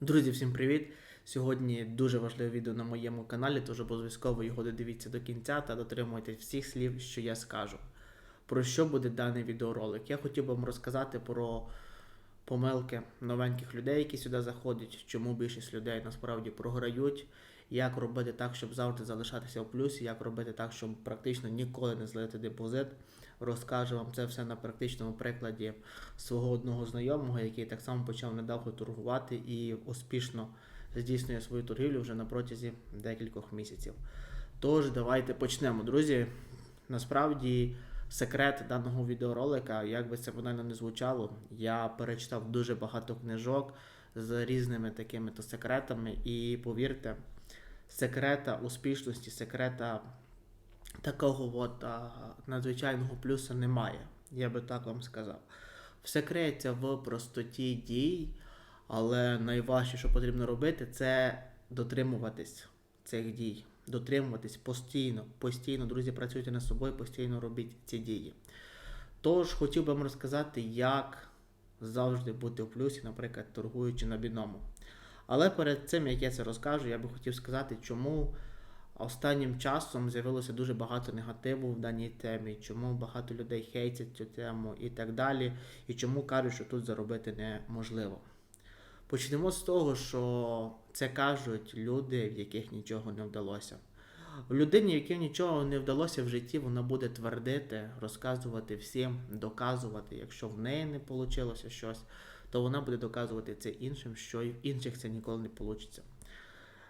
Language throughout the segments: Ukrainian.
Друзі, всім привіт! Сьогодні дуже важливе відео на моєму каналі, тож обов'язково його додивіться до кінця та дотримуйтесь всіх слів, що я скажу. Про що буде даний відеоролик? Я хотів би вам розказати про помилки новеньких людей, які сюди заходять, чому більшість людей насправді програють, як робити так, щоб завжди залишатися в плюсі, як робити так, щоб практично ніколи не злити депозит. Розкажу вам це все на практичному прикладі свого одного знайомого, який так само почав недавно торгувати і успішно здійснює свою торгівлю вже на протязі декількох місяців. Тож, давайте почнемо, друзі. Насправді, секрет даного відеоролика, як би це банально не звучало, я перечитав дуже багато книжок з різними такими то секретами, і повірте, секрета успішності, секрета такого от, а, надзвичайного плюсу немає. Я би так вам сказав. Все криється в простоті дій, але найважче, що потрібно робити, це дотримуватись цих дій. Дотримуватись постійно, постійно, друзі, працюйте над собою, постійно робіть ці дії. Тож хотів би вам розказати, як завжди бути в плюсі, наприклад, торгуючи на біному. Але перед цим, як я це розкажу, я би хотів сказати, чому останнім часом з'явилося дуже багато негативу в даній темі, чому багато людей хейтять цю тему і так далі, і чому кажуть, що тут заробити неможливо. Почнемо з того, що це кажуть люди, в яких нічого не вдалося. В людині, якій нічого не вдалося в житті, вона буде твердити, розказувати всім, доказувати. Якщо в неї не вийшло щось, то вона буде доказувати це іншим, що і в інших це ніколи не вийде.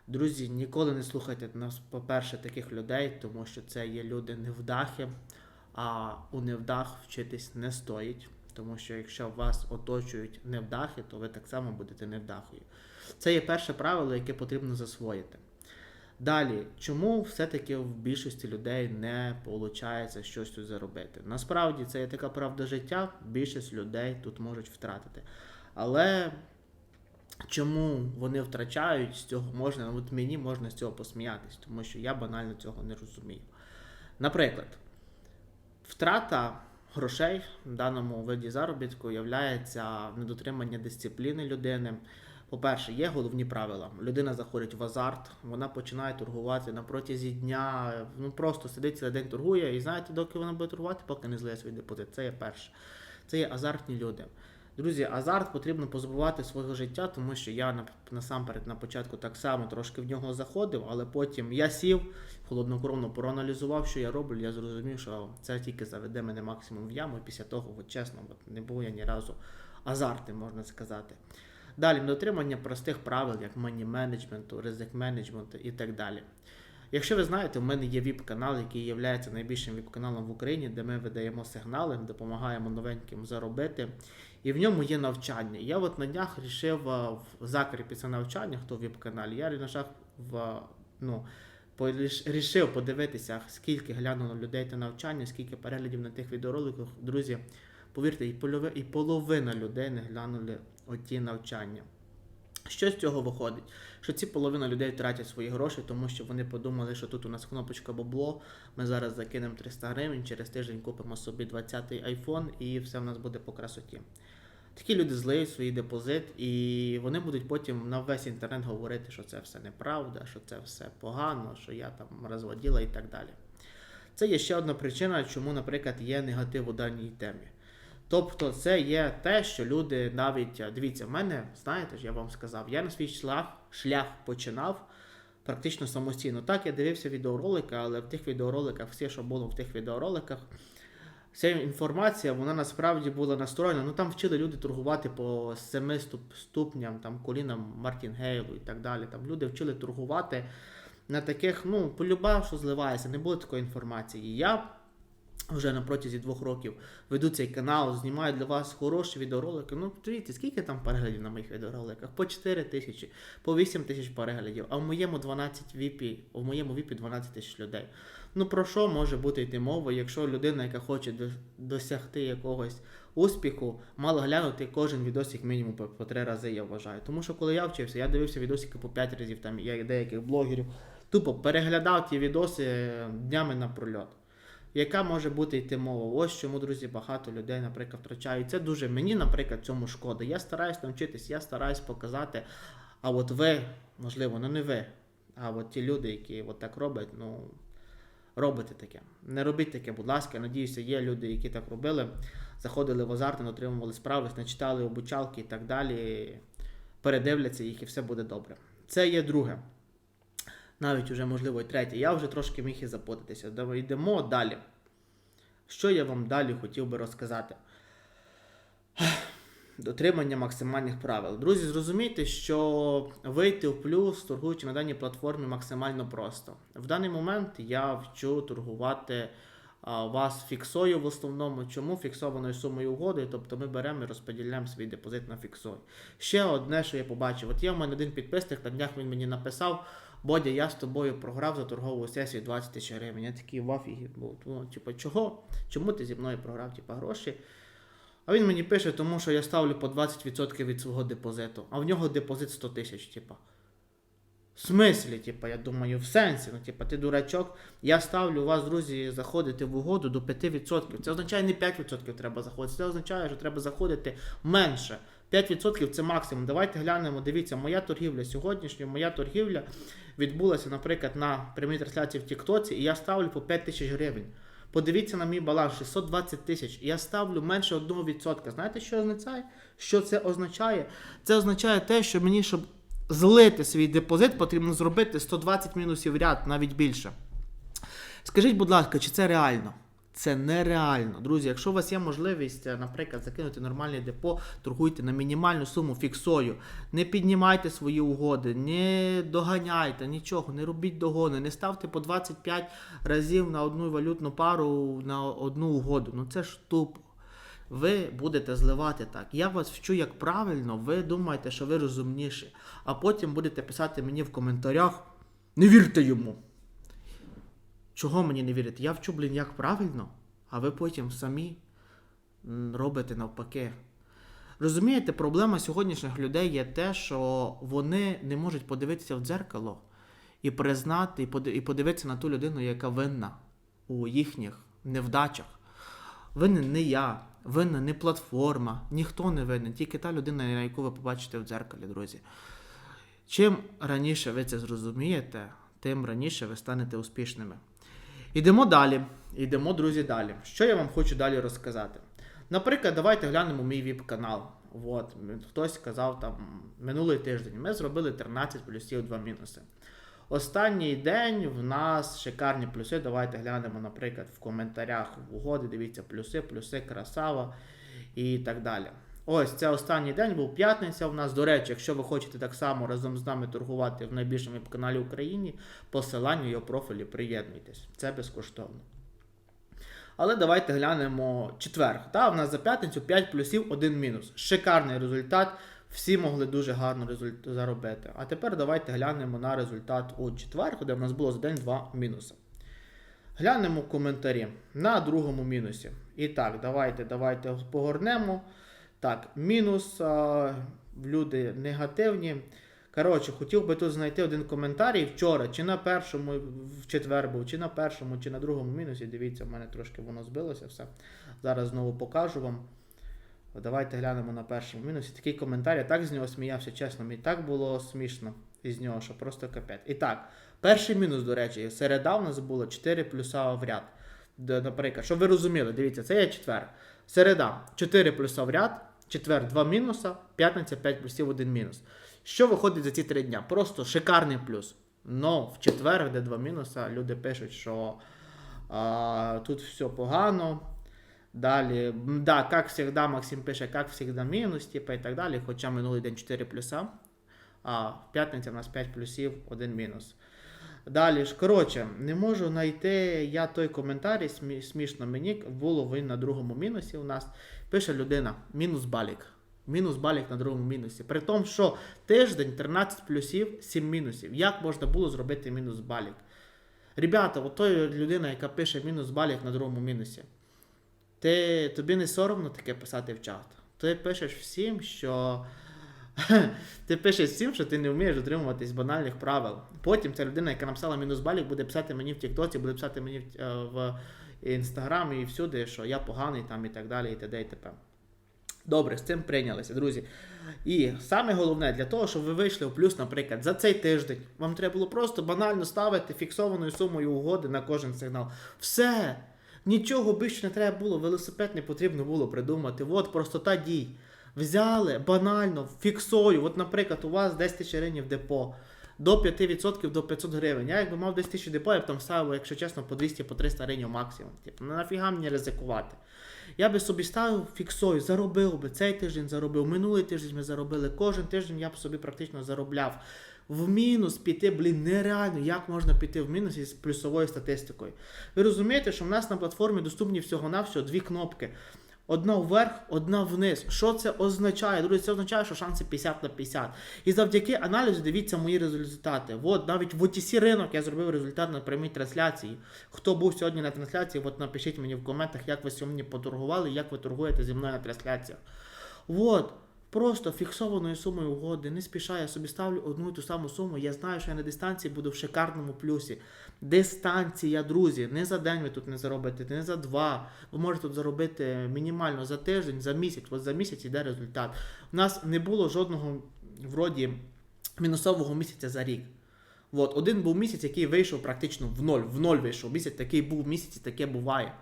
Друзі, ніколи не слухайте нас, по-перше, таких людей, тому що це є люди невдахи, а у невдах вчитись не стоїть. Тому що якщо вас оточують невдахи, то ви так само будете невдахою. Це є перше правило, яке потрібно засвоїти. Далі, чому все-таки в більшості людей не виходить щось тут заробити? Насправді це є така правда життя, більшість людей тут можуть втратити. Але чому вони втрачають з цього можна, от мені можна з цього посміятись, тому що я банально цього не розумію. Наприклад, втрата грошей в даному виді заробітку є недотримання дисципліни людини. По-перше, є головні правила. Людина заходить в азарт, вона починає торгувати на протязі дня, ну просто сидить цілий день торгує, і знаєте, доки вона буде торгувати, поки не злиє свій депозит. Це є перше. Це є азартні люди. Друзі, азарт потрібно позбувати свого життя, тому що я насамперед на початку так само трошки в нього заходив, але потім я сів холоднокровно проаналізував, що я роблю. Я зрозумів, що це тільки заведе мене максимум в яму. І після того, от чесно, от не був я ні разу азартним, можна сказати. Далі дотримання простих правил, як мані менеджменту, ризик менеджменту і так далі. Якщо ви знаєте, в мене є ВІП-канал, який є найбільшим ВІП-каналом в Україні, де ми видаємо сигнали, допомагаємо новеньким заробити. І в ньому є навчання. Я от на днях вирішив в закріпі це навчання, хто в ВІП-каналі, я на в ну, рішив подивитися, скільки глянуло людей та навчання, скільки переглядів на тих відеороликах. Друзі, повірте, і половина людей не глянули оті навчання. Що з цього виходить? Що ці половина людей втратять свої гроші, тому що вони подумали, що тут у нас кнопочка бабло, ми зараз закинемо 300 гривень, через тиждень купимо собі 20-й iPhone і все в нас буде по красоті. Такі люди злиють свій депозит, і вони будуть потім на весь інтернет говорити, що це все неправда, що це все погано, що я там розводила і так далі. Це є ще одна причина, чому, наприклад, є негатив у даній темі. Тобто, це є те, що люди навіть дивіться, в мене, знаєте ж, я вам сказав, я на свій шлях шлях починав практично самостійно. Так, я дивився відеоролики, але в тих відеороликах, все, що було в тих відеороликах, Ця інформація вона насправді була настроєна. Ну там вчили люди торгувати по семи ступням, там колінам Мартінгейлу і так далі. Там люди вчили торгувати на таких, ну, полюба, що зливається, не було такої інформації. Я вже на протязі двох років веду цей канал, знімаю для вас хороші відеоролики. Ну, дивіться, скільки там переглядів на моїх відеороликах? По 4 тисячі, по 8 тисяч переглядів, а в моєму 12 віпі, в моєму віпі 12 тисяч людей. Ну про що може бути йти мова, якщо людина, яка хоче досягти якогось успіху, мала глянути кожен відосик мінімум по, 3 рази, я вважаю. Тому що коли я вчився, я дивився відосики по 5 разів, там я деяких блогерів, тупо переглядав ті відоси днями напрольот яка може бути йти мова? Ось чому, друзі, багато людей, наприклад, втрачають. Це дуже мені, наприклад, цьому шкода. Я стараюсь навчитись, я стараюсь показати. А от ви, можливо, ну не ви, а от ті люди, які от так роблять, ну робите таке. Не робіть таке, будь ласка. Надіюся, є люди, які так робили, заходили в азарт, не отримували справи, не читали обучалки і так далі. Передивляться їх і все буде добре. Це є друге. Навіть уже, можливо, і третє. Я вже трошки міг і запутатися. Йдемо далі. Що я вам далі хотів би розказати? Дотримання максимальних правил. Друзі, зрозумійте, що вийти в плюс, торгуючи на даній платформі, максимально просто. В даний момент я вчу торгувати вас фіксою в основному. Чому фіксованою сумою угоди? Тобто ми беремо і розподіляємо свій депозит на фіксой. Ще одне, що я побачив. От є в мене один підписник, на днях він мені написав. Бодя, я з тобою програв за торгову сесію 20 тисяч гривень. Я такий в афігі був. Ну, типу, чого? Чому ти зі мною програв типу, гроші? А він мені пише, тому що я ставлю по 20% від свого депозиту, а в нього депозит 100 тисяч, типа. В смислі, типа, я думаю, в сенсі. Ну, типа, ти дурачок. Я ставлю вас, друзі, заходити в угоду до 5%. Це означає не 5% треба заходити. Це означає, що треба заходити менше. 5% це максимум. Давайте глянемо. Дивіться, моя торгівля сьогоднішня, моя торгівля відбулася, наприклад, на прямій трансляції в Тіктоці, і я ставлю по 5 тисяч гривень. Подивіться на мій баланс 620 тисяч. Я ставлю менше 1%. Знаєте, що означає? Що це означає? Це означає те, що мені, щоб злити свій депозит, потрібно зробити 120 мінусів ряд, навіть більше. Скажіть, будь ласка, чи це реально? Це нереально. Друзі, якщо у вас є можливість, е, наприклад, закинути нормальне депо, торгуйте на мінімальну суму фіксою. Не піднімайте свої угоди, не доганяйте нічого, не робіть догони, не ставте по 25 разів на одну валютну пару на одну угоду. Ну це ж тупо. Ви будете зливати так. Я вас вчу, як правильно, ви думаєте, що ви розумніші, а потім будете писати мені в коментарях: не вірте йому. Чого мені не вірити? Я вчу, блін, як правильно, а ви потім самі робите навпаки. Розумієте, проблема сьогоднішніх людей є те, що вони не можуть подивитися в дзеркало і признати, і подивитися на ту людину, яка винна у їхніх невдачах. Винен не я, винна не платформа, ніхто не винен, тільки та людина, на яку ви побачите в дзеркалі, друзі. Чим раніше ви це зрозумієте, тим раніше ви станете успішними. Ідемо далі. Ідемо, друзі, далі. Що я вам хочу далі розказати? Наприклад, давайте глянемо мій віп-канал. От, хтось сказав там минулий тиждень. Ми зробили 13 плюсів, 2 мінуси. Останній день в нас шикарні плюси. Давайте глянемо, наприклад, в коментарях в угоди. Дивіться, плюси, плюси, красава і так далі. Ось це останній день був п'ятниця. У нас, до речі, якщо ви хочете так само разом з нами торгувати в найбільшому каналі Україні, посилання його профілі приєднуйтесь. Це безкоштовно. Але давайте глянемо четвер. Та, в нас за п'ятницю 5 плюсів, 1 мінус. Шикарний результат. Всі могли дуже гарно результ... заробити. А тепер давайте глянемо на результат у четвер, де в нас було за день 2 мінуси. Глянемо коментарі на другому мінусі. І так, давайте, давайте погорнемо. Так, мінус, а, люди негативні. Коротше, хотів би тут знайти один коментарій вчора, чи на першому, в четвер був, чи на першому, чи на другому мінусі. Дивіться, в мене трошки воно збилося все. Зараз знову покажу вам. Давайте глянемо на першому мінусі. Такий коментар, я так з нього сміявся, чесно, мені так було смішно із нього, що просто капець. І так, перший мінус, до речі, середа в нас було 4 плюса в ряд. Наприклад, щоб ви розуміли, дивіться, це є четвер. Середа 4 плюса в ряд, четвер 2 мінуса, п'ятниця 5 плюсів 1 мінус. Що виходить за ці 3 дня? Просто шикарний плюс. Но в четвер, де 2 мінуса, люди пишуть, що а, тут все погано. Далі, да, як завжди, Максим пише, як завжди мінус, типа і так далі. Хоча минулий день 4 плюса, а в п'ятниця в нас 5 плюсів, 1 мінус. Далі ж, коротше, не можу знайти я той коментар, смішно мені, було він на другому мінусі у нас. Пише людина, мінус балік. Мінус балік на другому мінусі. При тому, що тиждень 13 плюсів, 7 мінусів. Як можна було зробити мінус балік? Ребята, от той людина, яка пише мінус балік на другому мінусі. Ти, тобі не соромно таке писати в чат. Ти пишеш всім, що. Ти пишеш всім, що ти не вмієш дотримуватись банальних правил. Потім ця людина, яка написала мінус балік, буде писати мені в Тіктоці, буде писати мені в, е, Інстаграмі і всюди, що я поганий там і так далі, і т.д. і т.п. Добре, з цим прийнялися, друзі. І саме головне для того, щоб ви вийшли в плюс, наприклад, за цей тиждень, вам треба було просто банально ставити фіксованою сумою угоди на кожен сигнал. Все. Нічого більше не треба було, велосипед не потрібно було придумати. От простота дій. Взяли банально, фіксою. От, наприклад, у вас 10 тисяч гривень депо. До 5% до 500 гривень. Я якби мав 10 тисяч депо, я б там ставив, якщо чесно, по 200 по 300 гривень максимум. Типу, ну нафіга мені ризикувати. Я би собі ставив фіксою, заробив би цей тиждень заробив, минулий тиждень ми заробили. Кожен тиждень я б собі практично заробляв. В мінус піти, блін, нереально. Як можна піти в мінус із плюсовою статистикою? Ви розумієте, що в нас на платформі доступні всього-навсього дві кнопки. Одна вверх, одна вниз. Що це означає? Друзі, це означає, що шанси 50 на 50. І завдяки аналізу дивіться мої результати. От навіть в OTC ринок я зробив результат на прямій трансляції. Хто був сьогодні на трансляції, от напишіть мені в коментах, як ви сьогодні поторгували, як ви торгуєте зі мною на трансляціях. От. Просто фіксованою сумою угоди, не спішаю, я собі ставлю одну і ту саму суму. Я знаю, що я на дистанції буду в шикарному плюсі. Дистанція, друзі, не за день ви тут не заробите, не за два. Ви можете тут заробити мінімально за тиждень, за місяць. От за місяць йде результат. У нас не було жодного вроді мінусового місяця за рік. От, один був місяць, який вийшов практично в ноль. В ноль вийшов. Місяць такий був місяць, і таке буває.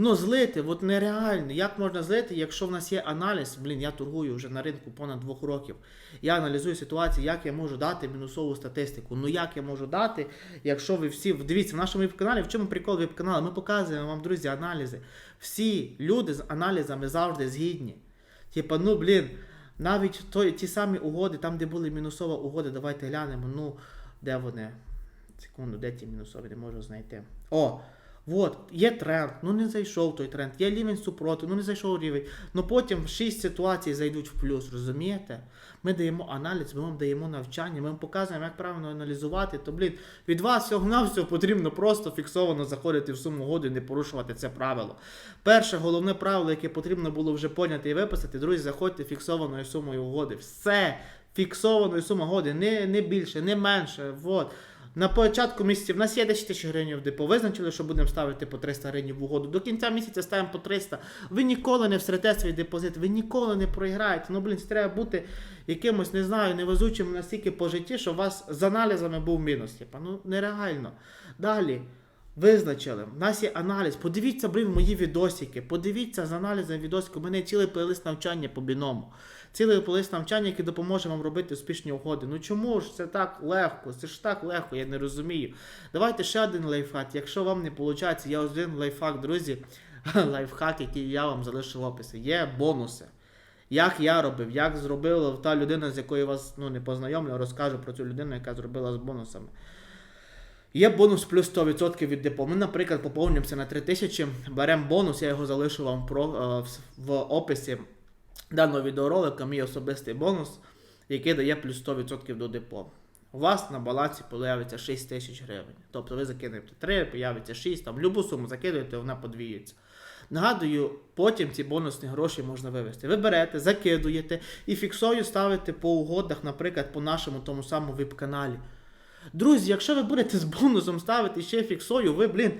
Ну, злити, от нереально. Як можна злити, якщо в нас є аналіз, блін, я торгую вже на ринку понад двох років. Я аналізую ситуацію, як я можу дати мінусову статистику. Ну як я можу дати, якщо ви всі. Дивіться, в нашому веб-каналі, в чому прикол веб-каналу? Ми показуємо вам, друзі, аналізи. Всі люди з аналізами завжди згідні. Типа, ну блін, навіть той, ті самі угоди, там, де були мінусова угода, давайте глянемо. Ну, де вони? Секунду, де ті мінусові, не можу знайти. О! От, є тренд, ну не зайшов той тренд, є рівень супротив, ну не зайшов рівень. Ну потім 6 ситуацій зайдуть в плюс, розумієте? Ми даємо аналіз, ми вам даємо навчання, ми вам показуємо, як правильно аналізувати. То, блін, від вас всього на всього потрібно просто фіксовано заходити в суму угоду і не порушувати це правило. Перше головне правило, яке потрібно було вже поняти і виписати, друзі, заходьте фіксованою сумою угоди. Все фіксованою сумою угоди, не, не більше, не менше. Вот. На початку місяця в нас є 10 тисяч гривень в депо. Визначили, що будемо ставити по 300 гривень в угоду. До кінця місяця ставимо по 300. Ви ніколи не всрете свій депозит, ви ніколи не проіграєте. Ну, блін, треба бути якимось, не знаю, невезучим настільки по житті, що у вас з аналізами був мінус. Типа, ну нереально. Далі. Визначили, у нас є аналіз. Подивіться, блін, мої відосики. Подивіться з аналізом відосику. У мене цілий плейлист навчання по біному. Цілий плейлист навчання, який допоможе вам робити успішні угоди. Ну чому ж це так легко? Це ж так легко, я не розумію. Давайте ще один лайфхак. Якщо вам не виходить, є один лайфхак, друзі. Лайфхак, який я вам залишу в описі. Є бонуси. Як я робив, як зробила та людина, з якою вас ну, не познайомлю, розкажу про цю людину, яка зробила з бонусами. Є бонус плюс 100% від депо. Ми, наприклад, поповнюємося на 3000, беремо бонус, я його залишу вам про, е, в, описі даного відеоролика, мій особистий бонус, який дає плюс 100% до депо. У вас на балансі появиться 6 тисяч гривень. Тобто ви закинете 3, появиться 6, там любу суму закидуєте, вона подвіюється. Нагадую, потім ці бонусні гроші можна вивести. Ви берете, закидуєте і фіксою ставите по угодах, наприклад, по нашому тому самому веб-каналі. Друзі, якщо ви будете з бонусом ставити ще фіксою, ви, блін,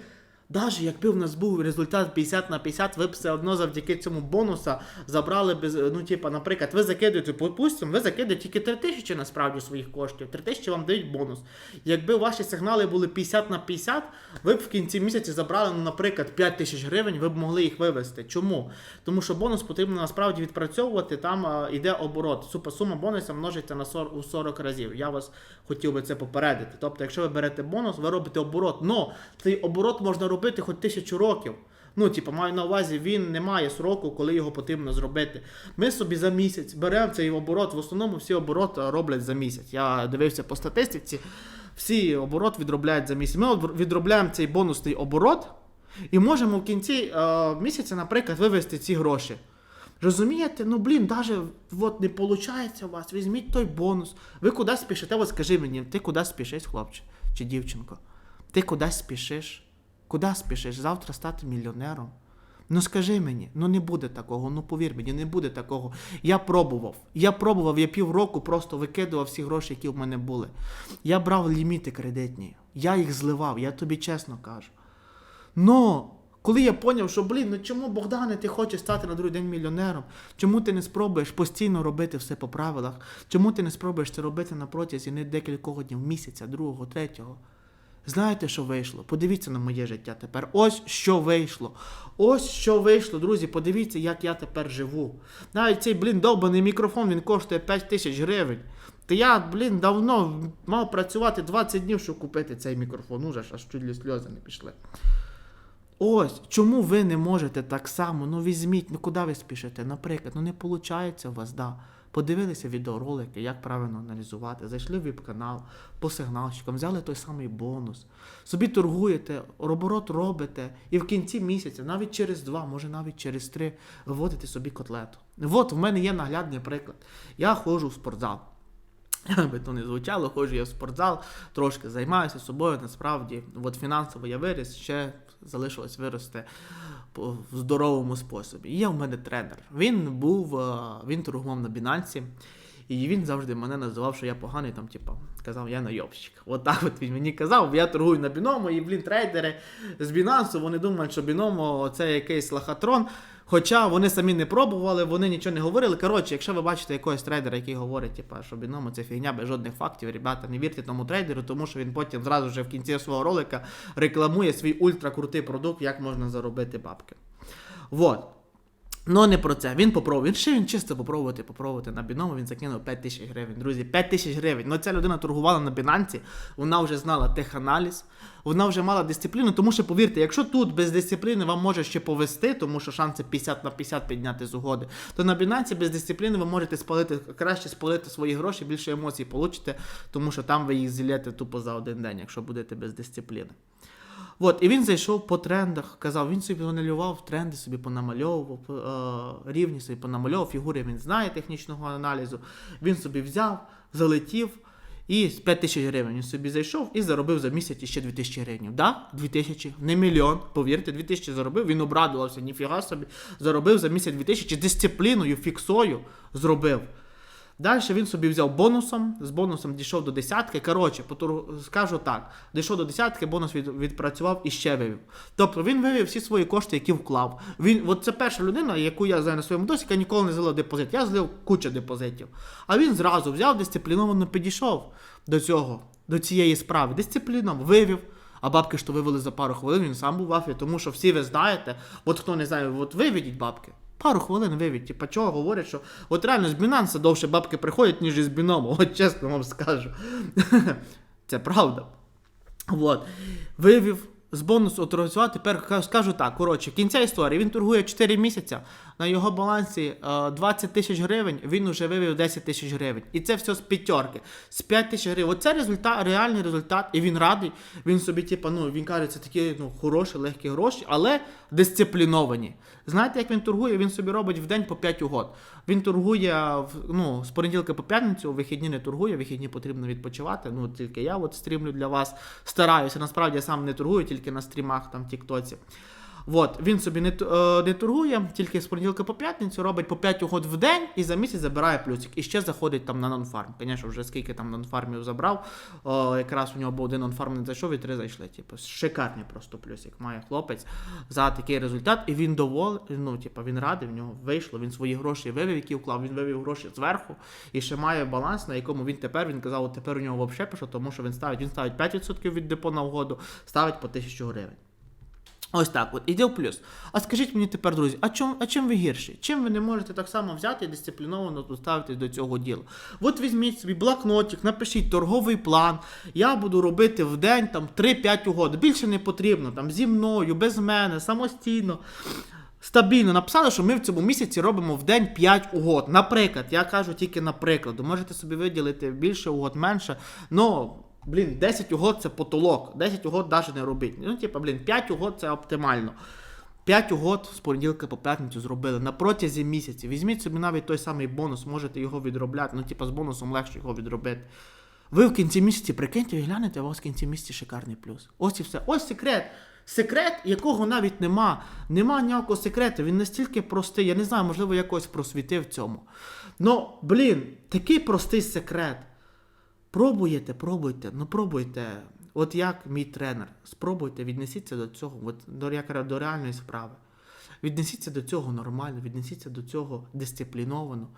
навіть якби в нас був результат 50 на 50, ви б все одно завдяки цьому бонусу забрали без, ну, типа, наприклад, ви закидуєте, допустимо, ви закидуєте тільки 3 тисячі насправді своїх коштів. 3 тисячі вам дають бонус. Якби ваші сигнали були 50 на 50, ви б в кінці місяця забрали, ну, наприклад, 5 тисяч гривень, ви б могли їх вивести. Чому? Тому що бонус потрібно насправді відпрацьовувати, там а, йде оборот. Супа сума бонуса множиться на 40, у 40 разів. Я вас хотів би це попередити. Тобто, якщо ви берете бонус, ви робите оборот. Но цей оборот можна робити хоч тисячу років. Ну, типу, маю на увазі, він не має сроку, коли його потрібно зробити. Ми собі за місяць беремо цей оборот. В основному всі обороти роблять за місяць. Я дивився по статистиці, всі оборот відробляють за місяць. Ми відробляємо цей бонусний оборот і можемо в кінці е, місяця, наприклад, вивести ці гроші. Розумієте? Ну блін, даже от не виходить у вас. Візьміть той бонус. Ви куди спішите? От скажи мені, ти куди спішиш, хлопче чи дівчинко? Ти куди спішиш? Куди спішиш? Завтра стати мільйонером? Ну скажи мені, ну не буде такого, ну повір мені, не буде такого. Я пробував. Я пробував, я півроку просто викидував всі гроші, які в мене були. Я брав ліміти кредитні, я їх зливав, я тобі чесно кажу. Но Коли я поняв, що блін, ну чому Богдане ти хочеш стати на другий день мільйонером? Чому ти не спробуєш постійно робити все по правилах? Чому ти не спробуєш це робити на протязі не декількох днів, місяця, другого, третього? Знаєте, що вийшло? Подивіться на моє життя тепер. Ось що вийшло. Ось що вийшло, друзі. Подивіться, як я тепер живу. Навіть цей, блін, довбаний мікрофон він коштує 5 тисяч гривень. Та я, блін, давно мав працювати 20 днів, щоб купити цей мікрофон. Уже аж чуть сльози не пішли. Ось, чому ви не можете так само? Ну візьміть, ну куди ви спішите? Наприклад, ну не виходить у вас, да. Подивилися відеоролики, як правильно аналізувати, зайшли в віп-канал по сигналщикам, взяли той самий бонус, собі торгуєте, оборот робите, і в кінці місяця, навіть через два, може навіть через три, виводите собі котлету. От в мене є наглядний приклад. Я ходжу в спортзал. Би то не звучало, ходжу я в спортзал, трошки займаюся собою. Насправді, от фінансово я виріс, ще залишилось вирости в здоровому способі. Є в мене тренер. Він був, е, він торгував на Binance, і він завжди мене називав, що я поганий, там, типу, казав, я найобщик. От так от він мені казав, я торгую на Біномо, і, блін, трейдери з Binance, вони думають, що Біномо це якийсь лохотрон. Хоча вони самі не пробували, вони нічого не говорили. Коротше, якщо ви бачите якогось трейдера, який говорить, типу, що біномо це фігня без жодних фактів, ребята, не вірте тому трейдеру, тому що він потім зразу же в кінці свого ролика рекламує свій ультракрутий продукт, як можна заробити бабки. Вот. Ну не про це. Він попробував. Він ще він чисто попробувати, попробувати на біному. Він закинув 5 тисяч гривень. Друзі, 5 тисяч гривень. Ну ця людина торгувала на бінанці, вона вже знала теханаліз, вона вже мала дисципліну. Тому що, повірте, якщо тут без дисципліни вам може ще повести, тому що шанси 50 на 50 підняти з угоди, то на бінанці без дисципліни ви можете спалити краще спалити свої гроші, більше емоцій получите, тому що там ви їх зілєте тупо за один день, якщо будете без дисципліни. От, і він зайшов по трендах, казав, він собі аналював тренди, собі понамальовував, е, рівні собі понамальовував, фігури він знає технічного аналізу. Він собі взяв, залетів і з 5 тисяч гривень він собі зайшов і заробив за місяць ще 2 тисячі гривень. Да? 2 тисячі, не мільйон, повірте, 2 тисячі заробив, він обрадувався, ніфіга собі, заробив за місяць 2 тисячі, дисципліною, фіксою зробив. Далі він собі взяв бонусом, з бонусом дійшов до десятки. Коротше, скажу так: дійшов до десятки, бонус від, відпрацював і ще вивів. Тобто він вивів всі свої кошти, які вклав. Він, от це перша людина, яку я знаю на своєму досі, яка ніколи не злив депозит. Я злив кучу депозитів. А він зразу взяв, дисципліновано підійшов до цього, до цієї справи. Дисципліном вивів. А бабки, що вивели за пару хвилин, він сам був в афі, тому що всі ви знаєте, от хто не знає, от виведіть бабки. Пару хвилин вивіть. Типа чого говорять, що от реально з Binance довше бабки приходять, ніж із біному. От чесно вам скажу. Це правда. От. Вивів з бонусу оторганізувати. Тепер скажу так. Коротше, кінця історії. Він торгує 4 місяця. На його балансі е, 20 тисяч гривень, він вже вивів 10 тисяч гривень. І це все з п'ятерки. З 5 тисяч гривень. Оце результат, реальний результат. І він радий. Він собі, типа, ну, він каже, це такі ну, хороші, легкі гроші, але дисципліновані. Знаєте, як він торгує? Він собі робить в день по 5 угод. Він торгує в- ну, з понеділка по п'ятницю, вихідні не торгує, вихідні потрібно відпочивати. Ну, тільки я от стрімлю для вас, стараюся. Насправді я сам не торгую, тільки на стрімах, там, тіктоці. От, він собі не, е, не торгує, тільки з понеділка по п'ятницю робить по 5 угод в день і за місяць забирає плюсик. І ще заходить там на нонфарм. Звісно, вже скільки там нонфармів забрав. О, якраз у нього був один нонфарм не зайшов і три зайшли. Типу, шикарний просто плюсик має хлопець за такий результат. І він доволі, ну, типу, він радий, в нього вийшло, він свої гроші вивів, які вклав, він вивів гроші зверху і ще має баланс, на якому він тепер, він казав, тепер у нього взагалі пише, тому що він ставить, він ставить 5% від депо на угоду, ставить по 1000 гривень. Ось так от, іде в плюс. А скажіть мені тепер, друзі, а чим, а чим ви гірші? Чим ви не можете так само взяти і дисципліновано поставитись до цього діла? От візьміть собі блокнотик, напишіть торговий план. Я буду робити в день там 3-5 угод. Більше не потрібно, там зі мною, без мене, самостійно. Стабільно написали, що ми в цьому місяці робимо в день 5 угод. Наприклад, я кажу тільки наприклад. Можете собі виділити більше угод, менше. Ну, блін, 10 угод це потолок. 10 угод навіть не робіть. Ну, типа, блін, 5 угод це оптимально. 5 угод з понеділка по п'ятницю зробили на протязі місяця. Візьміть собі навіть той самий бонус, можете його відробляти. Ну, типа, з бонусом легше його відробити. Ви в кінці місяці прикиньте і глянете, у вас в кінці місяця шикарний плюс. Ось і все. Ось секрет. Секрет, якого навіть нема. Нема ніякого секрету. Він настільки простий. Я не знаю, можливо, я когось просвітив цьому. Ну, блін, такий простий секрет. Пробуєте, пробуйте, ну пробуйте. От як мій тренер, спробуйте віднесіться до цього, от, до, як до реальної справи. Віднесіться до цього нормально, віднесіться до цього дисципліновано.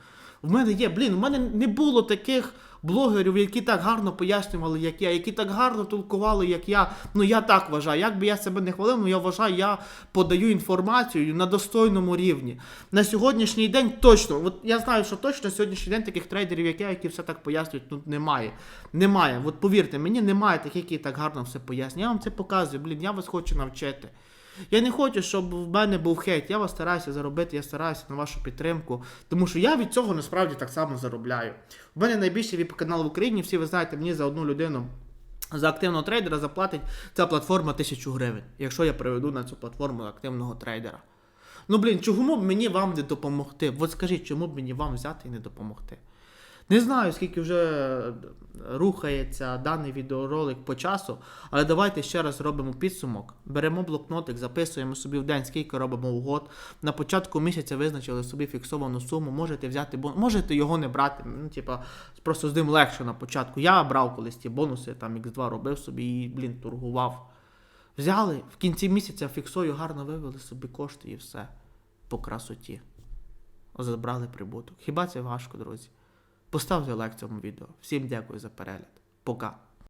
В мене є, блін, в мене не було таких блогерів, які так гарно пояснювали, як я, які так гарно толкували, як я. Ну я так вважаю. Як би я себе не хвалив, ну я вважаю, я подаю інформацію на достойному рівні. На сьогоднішній день точно, от я знаю, що точно сьогоднішній день таких трейдерів, як я, які все так пояснюють, ну немає. Немає. От повірте, мені немає таких, які так гарно все пояснюють. Я вам це показую, блін, я вас хочу навчити. Я не хочу, щоб в мене був хейт. Я вас стараюся заробити, я стараюся на вашу підтримку. Тому що я від цього насправді так само заробляю. У мене найбільший віп канал в Україні, всі ви знаєте, мені за одну людину. За активного трейдера заплатить ця платформа 1000 гривень, якщо я приведу на цю платформу активного трейдера. Ну блін, чому б мені вам не допомогти? От скажіть, чому б мені вам взяти і не допомогти? Не знаю, скільки вже рухається даний відеоролик по часу, але давайте ще раз робимо підсумок. Беремо блокнотик, записуємо собі в день, скільки робимо в год. На початку місяця визначили собі фіксовану суму. Можете взяти бонус, можете його не брати. Ну, типа, просто з ним легше на початку. Я брав колись ті бонуси, там X2 робив собі і, блін, торгував. Взяли, в кінці місяця фіксою гарно вивели собі кошти і все. По красоті. Забрали прибуток. Хіба це важко, друзі? Поставте лайк цьому відео. Всім дякую за перегляд. Пока.